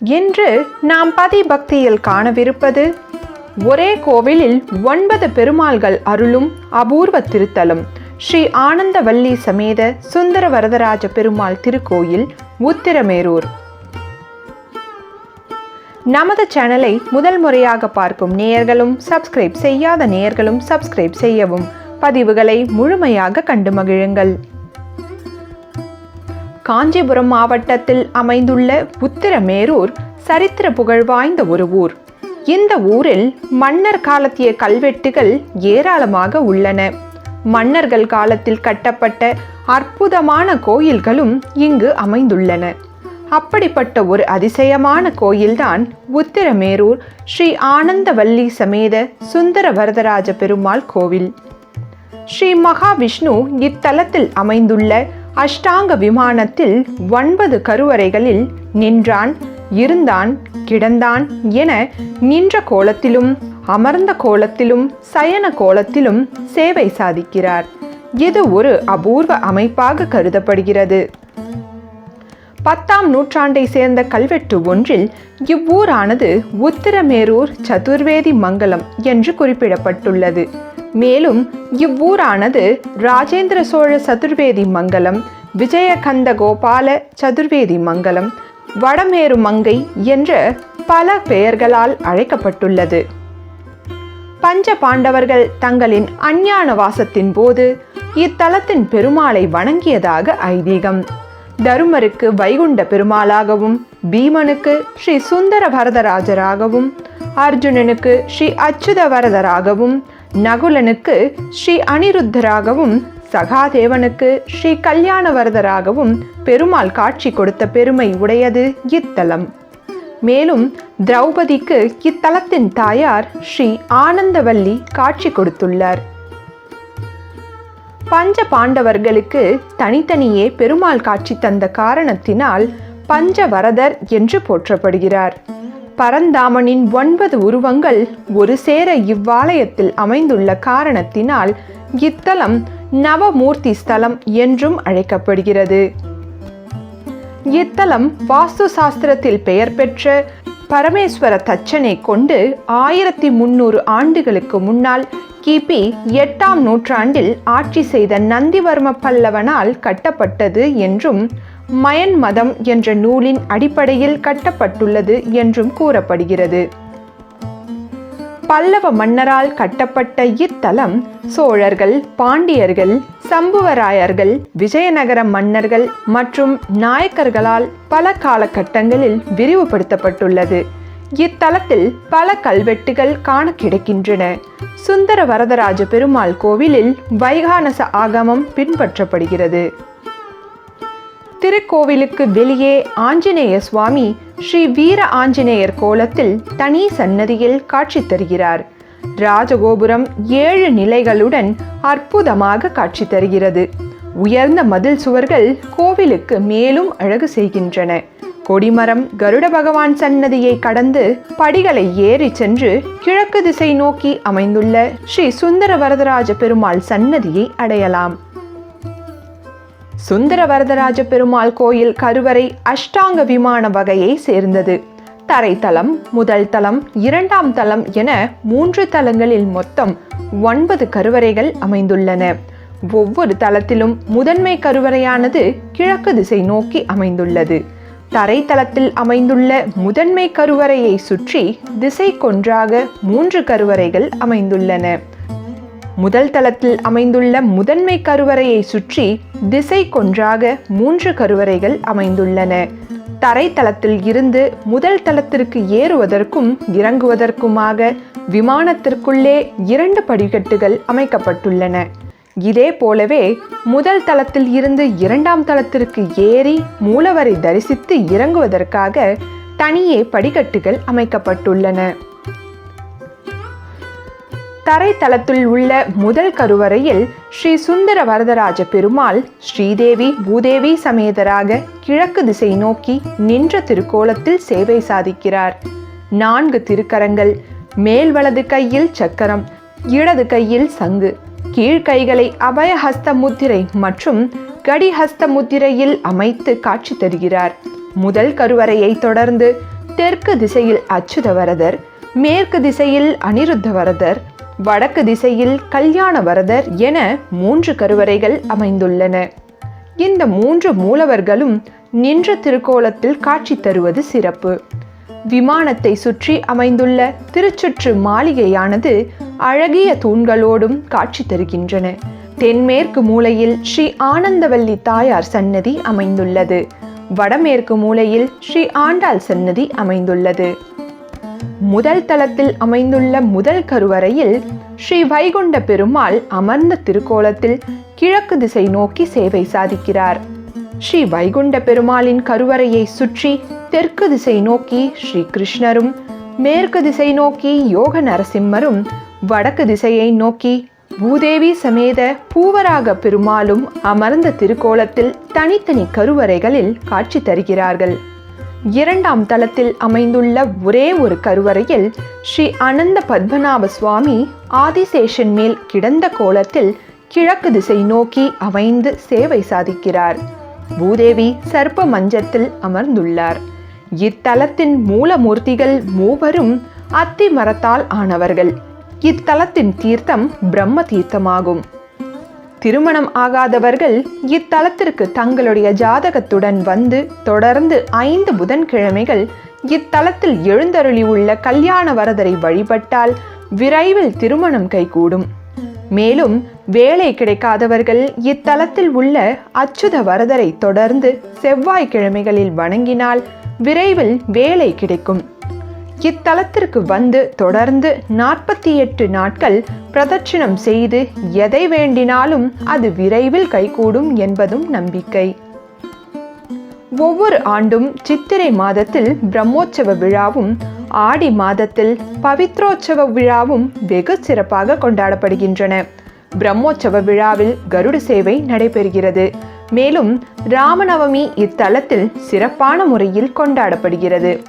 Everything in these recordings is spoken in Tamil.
இன்று நாம் பதி பக்தியில் காணவிருப்பது ஒரே கோவிலில் ஒன்பது பெருமாள்கள் அருளும் அபூர்வ திருத்தலம். ஸ்ரீ ஆனந்தவல்லி சமேத சுந்தர வரதராஜ பெருமாள் திருக்கோயில் உத்திரமேரூர். நமது சேனலை முதல் முறையாக பார்க்கும் நேயர்களும் சப்ஸ்கிரைப் செய்யாத நேயர்களும் சப்ஸ்கிரைப் செய்யவும். பதிவுகளை முழுமையாக கண்டு மகிழுங்கள். காஞ்சிபுரம் மாவட்டத்தில் அமைந்துள்ள உத்திரமேரூர் சரித்திர புகழ் வாய்ந்த ஒரு ஊர். இந்த ஊரில் மன்னர் காலத்திய கல்வெட்டுகள் ஏராளமாக உள்ளன. மன்னர்கள் காலத்தில் கட்டப்பட்ட அற்புதமான கோயில்களும் இங்கு அமைந்துள்ளன. அப்படிப்பட்ட ஒரு அதிசயமான கோயில்தான் உத்திரமேரூர் ஸ்ரீ ஆனந்தவல்லி சமேத சுந்தர வரதராஜ பெருமாள் கோவில். ஸ்ரீ மகாவிஷ்ணு இத்தலத்தில் அமைந்துள்ள அஷ்டாங்க விமானத்தில் ஒன்பது கருவறைகளில் நின்றான் இருந்தான் கிடந்தான் என நின்ற கோலத்திலும் அமர்ந்த கோலத்திலும் சயன கோலத்திலும் சேவை சாதிக்கிறார். இது ஒரு அபூர்வ அமைப்பாக கருதப்படுகிறது. பத்தாம் நூற்றாண்டை சேர்ந்த கல்வெட்டு ஒன்றில் இவ்வூரானது உத்திரமேரூர் சதுர்வேதி மங்கலம் என்று குறிப்பிடப்பட்டுள்ளது. மேலும் இவ்வூரானது ராஜேந்திர சோழ சதுர்வேதி மங்கலம் விஜயகந்த கோபால சதுர்வேதி மங்கலம் வடமேரு மங்கை என்ற பல பெயர்களால் அழைக்கப்பட்டுள்ளது. பஞ்ச பாண்டவர்கள் தங்களின் அஞ்ஞான வாசத்தின் போது இத்தலத்தின் பெருமாளை வணங்கியதாக ஐதீகம். தருமருக்கு வைகுண்ட பெருமாளாகவும் பீமனுக்கு ஸ்ரீ சுந்தர வரதராஜராகவும் அர்ஜுனனுக்கு ஸ்ரீ அச்சுத வரதராகவும் நகுலனுக்கு ஸ்ரீ அனிருத்தராகவும் சகாதேவனுக்கு ஸ்ரீ கல்யாணவரதராகவும் பெருமாள் காட்சி கொடுத்த பெருமை உடையது இத்தலம். மேலும் திரௌபதிக்கு இத்தலத்தின் தாயார் ஸ்ரீ ஆனந்தவல்லி காட்சி கொடுத்துள்ளார். பஞ்ச பாண்டவர்களுக்கு தனித்தனியே பெருமாள் காட்சி தந்த காரணத்தினால் பஞ்சவரதர் என்று போற்றப்படுகிறார். பரந்தாமனின் ஒன்பது உருவங்கள் ஒரு சேர இவ்வாலயத்தில் அமைந்துள்ள காரணத்தினால் இத்தலம் நவமூர்த்தி ஸ்தலம் என்றும் அழைக்கப்படுகிறது. இத்தலம் வாஸ்து சாஸ்திரத்தில் பெயர் பெற்ற பரமேஸ்வர தச்சனை கொண்டு ஆயிரத்தி முன்னூறு ஆண்டுகளுக்கு முன்னால் கிபி எட்டாம் நூற்றாண்டில் ஆட்சி செய்த நந்திவர்ம பல்லவனால் கட்டப்பட்டது என்றும் மயன் மதம் என்ற நூலின் அடிப்படையில் கட்டப்பட்டுள்ளது என்றும் கூறப்படுகிறது. பல்லவ மன்னரால் கட்டப்பட்ட இத்தலம் சோழர்கள் பாண்டியர்கள் சம்புவராயர்கள் விஜயநகர மன்னர்கள் மற்றும் நாயக்கர்களால் பல காலகட்டங்களில் விரிவுபடுத்தப்பட்டுள்ளது. இத்தலத்தில் பல கல்வெட்டுகள் காண கிடைக்கின்றன. சுந்தர வரதராஜ பெருமாள் கோவிலில் வைகானச ஆகமம் பின்பற்றப்படுகிறது. திருக்கோவிலுக்கு வெளியே ஆஞ்சநேய சுவாமி ஸ்ரீ வீர ஆஞ்சநேயர் கோலத்தில் தனி சன்னதியில் காட்சி தருகிறார். ராஜகோபுரம் ஏழு நிலைகளுடன் அற்புதமாக காட்சி தருகிறது. உயர்ந்த மதில் சுவர்கள் கோவிலுக்கு மேலும் அழகு செய்கின்றன. கொடிமரம் கருட பகவான் சன்னதியை கடந்து படிகளை ஏறி சென்று கிழக்கு திசை நோக்கி அமைந்துள்ள ஸ்ரீ சுந்தர வரதராஜ பெருமாள் சன்னதியை அடையலாம். சுந்தர வரதராஜ பெருமாள் கோயில் கருவறை அஷ்டாங்க விமான வகையை சேர்ந்தது. தரைத்தளம் முதல் தளம் இரண்டாம் தளம் என மூன்று தளங்களில் மொத்தம் ஒன்பது கருவறைகள் அமைந்துள்ளன. ஒவ்வொரு தளத்திலும் முதன்மை கருவறையானது கிழக்கு திசை நோக்கி அமைந்துள்ளது. தரைத்தளத்தில் அமைந்துள்ள முதன்மை கருவறையை சுற்றி திசை கொன்றாக மூன்று கருவறைகள் அமைந்துள்ளன. முதல் தளத்தில் அமைந்துள்ள முதன்மை கருவறையை சுற்றி திசை கொன்றாக மூன்று கருவறைகள் அமைந்துள்ளன. தரைத்தளத்தில் இருந்து முதல் தளத்திற்கு ஏறுவதற்கும் இறங்குவதற்குமாக விமானத்திற்குள்ளே இரண்டு படிக்கட்டுகள் அமைக்கப்பட்டுள்ளன. இதே போலவே முதல் தளத்தில் இருந்து இரண்டாம் தளத்திற்கு ஏறி மூலவரை தரிசித்து இறங்குவதற்காக தனியே படிக்கட்டுகள் அமைக்கப்பட்டுள்ளன. தரைத்தளத்தில் உள்ள முதல் கருவறையில் ஸ்ரீ சுந்தர வரதராஜ பெருமாள் ஸ்ரீதேவி பூதேவி சமேதராக கிழக்கு திசை நோக்கி நின்ற திருக்கோலத்தில் சேவை சாதிக்கிறார். நான்கு திருக்கரங்கள் மேல் வலது கையில் சக்கரம் இடது கையில் சங்கு. கீழ்கைகளை அபயஹஸ்த முத்திரை மற்றும் கடிஹஸ்த முத்திரையில் அமைத்து காட்சி தருகிறார். முதல் கருவறையை தொடர்ந்து தெற்கு திசையில் அச்சுதவரதர் மேற்கு திசையில் அனிருத்தவரதர் வடக்கு திசையில் கல்யாணவரதர் என மூன்று கருவறைகள் அமைந்துள்ளன. இந்த மூன்று மூலவர்களும் நின்ற திருக்கோலத்தில் காட்சி தருவது சிறப்பு. விமானத்தை சுற்றி அமைந்துள்ள திருச்சுற்று மாளிகையானது அழகிய தூண்களோடும் காட்சி தருகின்றன. தென்மேற்கு மூலையில் ஸ்ரீ ஆனந்தவல்லி தாயார் சன்னதி அமைந்துள்ளது. வடமேற்கு மூலையில் ஸ்ரீ ஆண்டாள் சன்னதி அமைந்துள்ளது. முதல் தளத்தில் அமைந்துள்ள முதல் கருவறையில் ஸ்ரீ வைகுண்ட பெருமாள் அமர்ந்த திருக்கோலத்தில் கிழக்கு திசை நோக்கி சேவை சாதிக்கிறார். ஸ்ரீ வைகுண்ட பெருமாளின் கருவறையை சுற்றி தெற்கு திசை நோக்கி ஸ்ரீ கிருஷ்ணரும் மேற்கு திசை நோக்கி யோக நரசிம்மரும் வடக்கு திசையை நோக்கி பூதேவி சமேத பூவராக பெருமாளும் அமர்ந்த திருக்கோலத்தில் தனித்தனி கருவறைகளில் காட்சி தருகிறார்கள். இரண்டாம் தளத்தில் அமைந்துள்ள ஒரே ஒரு கருவறையில் ஸ்ரீ அனந்த பத்மநாப சுவாமி ஆதிசேஷன் மேல் கிடந்த கோலத்தில் கிழக்கு திசை நோக்கி அமைந்து சேவை சாதிக்கிறார். பூதேவி சர்ப்ப மஞ்சத்தில் அமர்ந்துள்ளார். இத்தலத்தின் மூலமூர்த்திகள் மூவரும் அத்தி மரத்தால் ஆனவர்கள். இத்தலத்தின் தீர்த்தம் பிரம்ம தீர்த்தமாகும் திருமணம் ஆகாதவர்கள் இத்தலத்திற்கு தங்களுடைய ஜாதகத்துடன் வந்து தொடர்ந்து ஐந்து புதன்கிழமைகள் இத்தலத்தில் எழுந்தருளி உள்ள கல்யாண வரதரை வழிபட்டால் விரைவில் திருமணம் கைகூடும். மேலும் வேலை கிடைக்காதவர்கள் இத்தலத்தில் உள்ள அச்சுத வரதரை தொடர்ந்து செவ்வாய்க்கிழமைகளில் வணங்கினால் விரைவில் வேலை கிடைக்கும். இத்தலத்திற்கு வந்து தொடர்ந்து நாற்பத்தி எட்டு நாட்கள் பிரதட்சிணம் செய்து எதை வேண்டினாலும் அது விரைவில் கைகூடும் என்பதும் நம்பிக்கை. ஒவ்வொரு ஆண்டும் சித்திரை மாதத்தில் பிரம்மோற்சவ விழாவும் ஆடி மாதத்தில் பவித்ரோற்சவ விழாவும் வெகு சிறப்பாக கொண்டாடப்படுகின்றன. பிரம்மோற்சவ விழாவில் கருட சேவை நடைபெறுகிறது. மேலும் ராமநவமி இத்தலத்தில் சிறப்பான முறையில் கொண்டாடப்படுகிறது.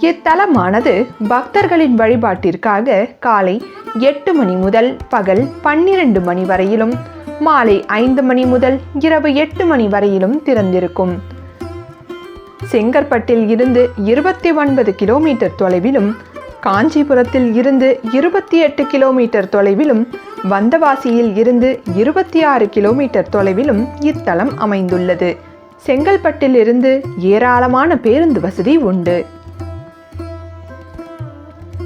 இத்தலமானது பக்தர்களின் வழிபாட்டிற்காக காலை எட்டு மணி முதல் பகல் பன்னிரண்டு மணி வரையிலும் மாலை ஐந்து மணி முதல் இரவு எட்டு மணி வரையிலும் திறந்திருக்கும். செங்கற்பட்டில் இருந்து இருபத்தி ஒன்பது கிலோமீட்டர் தொலைவிலும் காஞ்சிபுரத்தில் இருந்து இருபத்தி எட்டு கிலோமீட்டர் தொலைவிலும் வந்தவாசியில் இருந்து இருபத்தி ஆறு கிலோமீட்டர் தொலைவிலும் இத்தலம் அமைந்துள்ளது. செங்கல்பட்டில் இருந்து ஏராளமான பேருந்து வசதி உண்டு.